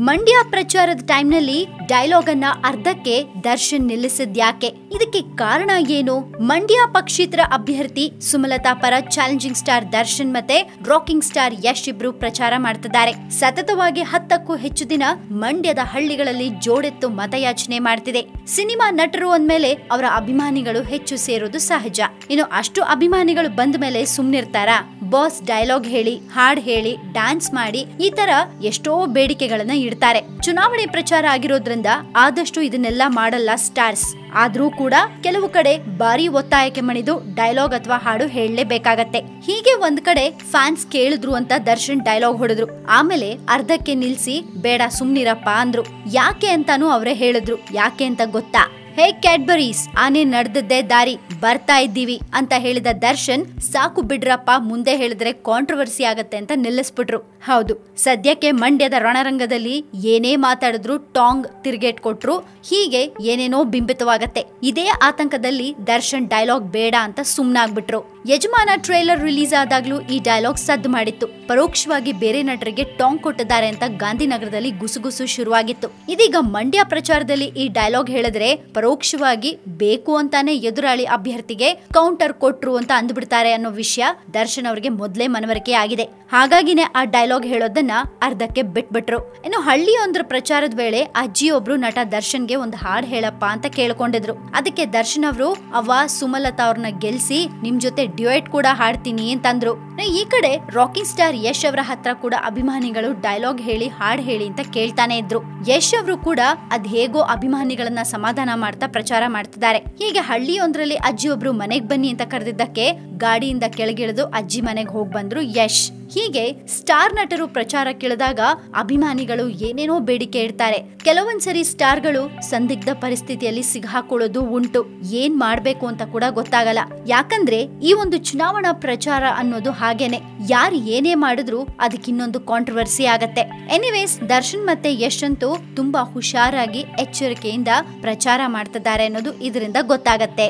ಮಂಡ್ಯ ಪ್ರಚಾರದ ಟೈಮ್ನಲ್ಲಿ ಡೈಲಾಗ್ ಅನ್ನ ಅರ್ಧಕ್ಕೆ ದರ್ಶನ್ ನಿಲ್ಲಿಸಿದ್ಯಾಕೆ ಇದಕ್ಕೆ ಕಾರಣ ಏನು? ಮಂಡ್ಯ ಪಕ್ಷೇತರ ಅಭ್ಯರ್ಥಿ ಸುಮಲತಾ ಪರ ಚಾಲೆಂಜಿಂಗ್ ಸ್ಟಾರ್ ದರ್ಶನ್ ಮತ್ತೆ ರಾಕಿಂಗ್ ಸ್ಟಾರ್ ಯಶ್ ಇಬ್ರು ಪ್ರಚಾರ ಮಾಡ್ತಿದ್ದಾರೆ. ಸತತವಾಗಿ ಹತ್ತಕ್ಕೂ ಹೆಚ್ಚು ದಿನ ಮಂಡ್ಯದ ಹಳ್ಳಿಗಳಲ್ಲಿ ಜೋಡೆತ್ತು ಮತಯಾಚನೆ ಮಾಡ್ತಿದೆ. ಸಿನಿಮಾ ನಟರು ಅಂದ್ಮೇಲೆ ಅವರ ಅಭಿಮಾನಿಗಳು ಹೆಚ್ಚು ಸೇರೋದು ಸಹಜ. ಇನ್ನು ಅಷ್ಟು ಅಭಿಮಾನಿಗಳು ಬಂದ ಮೇಲೆ ಸುಮ್ನಿರ್ತಾರ. ಬಾಸ್ ಡೈಲಾಗ್ ಹೇಳಿ, ಹಾಡ್ ಹೇಳಿ, ಡ್ಯಾನ್ಸ್ ಮಾಡಿ ಈ ತರ ಎಷ್ಟೋ ಬೇಡಿಕೆಗಳನ್ನ ಇಡ್ತಾರೆ. ಚುನಾವಣೆ ಪ್ರಚಾರ ಆಗಿರೋದ್ರಿಂದ ಆದಷ್ಟು ಇದನ್ನೆಲ್ಲ ಮಾಡಲ್ಲ ಸ್ಟಾರ್ಸ್. ಆದ್ರೂ ಕೂಡ ಕೆಲವು ಕಡೆ ಭಾರಿ ಒತ್ತಾಯಕ್ಕೆ ಮಣಿದು ಡೈಲಾಗ್ ಅಥವಾ ಹಾಡು ಹೇಳಲೇಬೇಕಾಗತ್ತೆ. ಹೀಗೆ ಒಂದ್ ಕಡೆ ಫ್ಯಾನ್ಸ್ ಕೇಳಿದ್ರು ಅಂತ ದರ್ಶನ್ ಡೈಲಾಗ್ ಹೊಡೆದ್ರು. ಆಮೇಲೆ ಅರ್ಧಕ್ಕೆ ನಿಲ್ಸಿ, ಬೇಡ ಸುಮ್ನಿರಪ್ಪ ಅಂದ್ರು. ಯಾಕೆ ಅಂತಾನು ಅವರೇ ಹೇಳಿದ್ರು. ಯಾಕೆ ಅಂತ ಗೊತ್ತಾ? ಹೇ ಕ್ಯಾಡ್ಬರೀಸ್, ಆನೆ ನಡೆದದ್ದೇ ದಾರಿ, ಬರ್ತಾ ಇದ್ದೀವಿ ಅಂತ ಹೇಳಿದ ದರ್ಶನ್, ಸಾಕು ಬಿಡ್ರಪ್ಪ, ಮುಂದೆ ಹೇಳಿದ್ರೆ ಕಾಂಟ್ರವರ್ಸಿ ಆಗತ್ತೆ ಅಂತ ನಿಲ್ಲಿಸ್ಬಿಟ್ರು. ಹೌದು, ಸದ್ಯಕ್ಕೆ ಮಂಡ್ಯದ ರಣರಂಗದಲ್ಲಿ ಏನೇ ಮಾತಾಡಿದ್ರು ಟಾಂಗ್ ತಿರ್ಗೇಟ್ ಕೊಟ್ರು, ಹೀಗೆ ಏನೇನೋ ಬಿಂಬಿತವಾಗತ್ತೆ. ಇದೇ ಆತಂಕದಲ್ಲಿ ದರ್ಶನ್ ಡೈಲಾಗ್ ಬೇಡ ಅಂತ ಸುಮ್ನಾಗ್ಬಿಟ್ರು. ಯಜಮಾನ ಟ್ರೇಲರ್ ರಿಲೀಸ್ ಆದಾಗ್ಲೂ ಈ ಡೈಲಾಗ್ ಸದ್ದು ಮಾಡಿತ್ತು. ಪರೋಕ್ಷವಾಗಿ ಬೇರೆ ನಟರಿಗೆ ಟಾಂಗ್ ಕೊಟ್ಟಿದ್ದಾರೆ ಅಂತ ಗಾಂಧಿನಗರದಲ್ಲಿ ಗುಸುಗುಸು ಶುರುವಾಗಿತ್ತು. ಇದೀಗ ಮಂಡ್ಯ ಪ್ರಚಾರದಲ್ಲಿ ಈ ಡೈಲಾಗ್ ಹೇಳಿದ್ರೆ ಪರೋಕ್ಷವಾಗಿ ಬೇಕು ಅಂತಾನೆ ಎದುರಾಳಿ ಅಭ್ಯರ್ಥಿಗೆ ಕೌಂಟರ್ ಕೊಟ್ರು ಅಂತ ಅಂದ್ಬಿಡ್ತಾರೆ ಅನ್ನೋ ವಿಷಯ ದರ್ಶನ್ ಅವರಿಗೆ ಮೊದಲೇ ಮನವರಿಕೆ ಆಗಿದೆ. ಹಾಗಾಗಿನೇ ಆ ಡೈಲಾಗ್ ಹೇಳೋದನ್ನ ಅರ್ಧಕ್ಕೆ ಬಿಟ್ಬಿಟ್ರು. ಇನ್ನು ಹಳ್ಳಿಯೊಂದ್ರ ಪ್ರಚಾರದ ವೇಳೆ ಅಜ್ಜಿಯೊಬ್ರು ನಟ ದರ್ಶನ್ಗೆ ಒಂದು ಹಾಡ್ ಹೇಳಪ್ಪ ಅಂತ ಕೇಳ್ಕೊಂಡಿದ್ರು. ಅದಕ್ಕೆ ದರ್ಶನ್ ಅವರು, ಅವ್ವ, ಸುಮಲತಾ ಅವ್ರನ್ನ ಗೆಲ್ಸಿ ನಿಮ್ ಜೊತೆ ಡ್ಯೂಯೆಟ್ ಕೂಡ ಹಾಡ್ತೀನಿ ಅಂತಂದ್ರು. ಈ ಕಡೆ ರಾಕಿಂಗ್ ಸ್ಟಾರ್ ಯಶ್ ಅವರ ಹತ್ರ ಕೂಡ ಅಭಿಮಾನಿಗಳು ಡೈಲಾಗ್ ಹೇಳಿ ಹಾಡ್ ಹೇಳಿ ಅಂತ ಕೇಳ್ತಾನೆ ಇದ್ರು. ಯಶ್ ಅವರು ಕೂಡ ಅದ್ ಹೇಗೋ ಅಭಿಮಾನಿಗಳನ್ನ ಸಮಾಧಾನ ಮಾಡ್ತಾ ಪ್ರಚಾರ ಮಾಡ್ತಿದ್ದಾರೆ. ಹೀಗೆ ಹಳ್ಳಿಯೊಂದ್ರಲ್ಲಿ ಅಜ್ಜಿಯೊಬ್ರು ಮನೆಗ್ ಬನ್ನಿ ಅಂತ ಕರೆದಿದ್ದಕ್ಕೆ ಗಾಡಿಯಿಂದ ಕೆಳಗಿಳಿದು ಅಜ್ಜಿ ಮನೆಗೆ ಹೋಗ್ ಬಂದ್ರು ಯಶ್. ಹೀಗೆ ಸ್ಟಾರ್ ನಟರು ಪ್ರಚಾರ ಕೇಳಿದಾಗ ಅಭಿಮಾನಿಗಳು ಏನೇನೋ ಬೇಡಿಕೆ ಇಡ್ತಾರೆ. ಕೆಲವೊಂದ್ಸರಿ ಸ್ಟಾರ್ಗಳು ಸಂದಿಗ್ಧ ಪರಿಸ್ಥಿತಿಯಲ್ಲಿ ಸಿಗಾಕೊಳ್ಳೋದು ಉಂಟು. ಏನ್ ಮಾಡ್ಬೇಕು ಅಂತ ಕೂಡ ಗೊತ್ತಾಗಲ್ಲ. ಯಾಕಂದ್ರೆ ಈ ಒಂದು ಚುನಾವಣಾ ಪ್ರಚಾರ ಅನ್ನೋದು ಹಾಗೇನೆ. ಯಾರು ಏನೇ ಮಾಡಿದ್ರು ಅದಕ್ಕಿನ್ನೊಂದು ಕಾಂಟ್ರವರ್ಸಿ ಆಗತ್ತೆ. ಎನಿವೇಸ್ ದರ್ಶನ್ ಮತ್ತೆ ಯಶ್ ಅಂತೂ ತುಂಬಾ ಹುಷಾರಾಗಿ ಎಚ್ಚರಿಕೆಯಿಂದ ಪ್ರಚಾರ ಮಾಡ್ತಿದ್ದಾರೆ ಅನ್ನೋದು ಇದರಿಂದ ಗೊತ್ತಾಗತ್ತೆ.